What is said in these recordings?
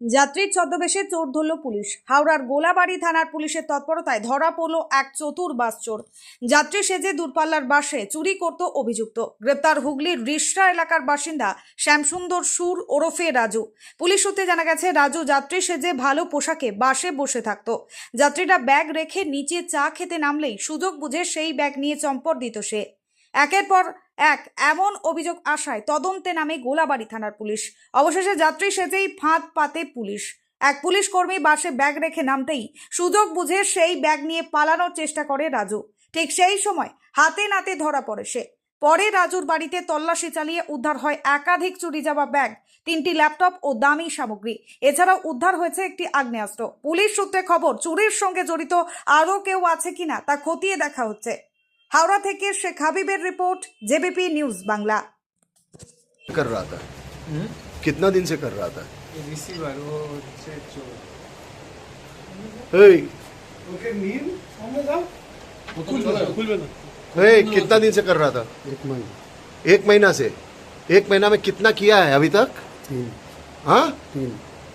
যাত্রীর ছদ্মবেশে চোর ধরল পুলিশ। হাওড়ার গোলাবাড়ি থানার পুলিশের তৎপরতায় ধরা পড়ল এক চতুর বাস চোর। যাত্রী সেজে দূরপাল্লার বাসে চুরি করত অভিযুক্ত। গ্রেপ্তার হুগলির রিষ্টা এলাকার বাসিন্দা শ্যামসুন্দর সুর ওরফে রাজু। পুলিশ সূত্রে জানা গেছে, রাজু যাত্রী সেজে ভালো পোশাকে বাসে বসে থাকত। যাত্রীরা ব্যাগ রেখে নিচে চা খেতে নামলেই সুযোগ বুঝে সেই ব্যাগ নিয়ে চম্পট দিত সে। একের পর এক এমন অভিযোগ আসায় তদন্তে নামে গোলাবাড়ি থানার পুলিশ। অবশেষে যাত্রী সেজেই ফাঁদ পাতে পুলিশ। এক পুলিশ কর্মী বাসে ব্যাগ রেখে নামতেই সুযোগ বুঝে সেই ব্যাগ নিয়ে পালানোর চেষ্টা করে রাজু। ঠিক সেই সময় হাতে নাতে ধরা পড়ে সে। পরে রাজুর বাড়িতে তল্লাশি চালিয়ে উদ্ধার হয় একাধিক চুরি যাওয়া ব্যাগ, তিনটি ল্যাপটপ ও দামি সামগ্রী। এছাড়াও উদ্ধার হয়েছে একটি আগ্নেয়াস্ত্র। পুলিশ সূত্রে খবর, চুরির সঙ্গে জড়িত আরও কেউ আছে কিনা তা খতিয়ে দেখা হচ্ছে। হাওড়া থেকে শেখ হাবিবের রিপোর্ট জেবিপি নিউজ বাংলা कर रहा था कितना दिन से कर रहा था রিসিভার ও হচ্ছে চোর हे ওকে নিন আমরা দাও খুলবে না খুলবে না हे कितना दिन से कर रहा था एक महीना एक महीना से एक महीना में कितना किया है अभी तक तीन हाँ तीन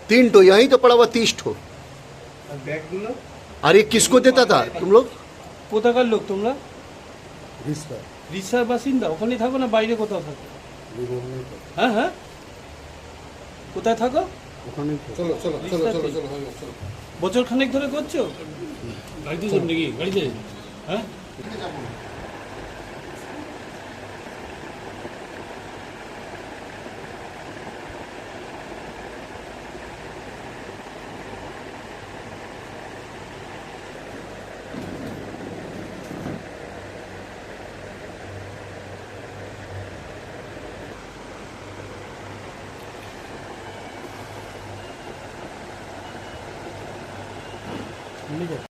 तीन ठो यहीं तो पड़ा हुआ तीस ठो আর ব্যাগগুলো और ये किसको देता था तुम लोग কোথাকার লোক তোমরা रिश्ता রিসার রিসার বাসিন্দা ওখানেই থাকো না বাইরে কোথাও থাকো? হ্যাঁ হ্যাঁ। কোথায় থাকো? ওখানে চলো চলো চলো চলো চলো বছর খানেক ধরে করছ? গাড়িতে নাকি? গাড়িতে হ্যাঁ? 들리겠다.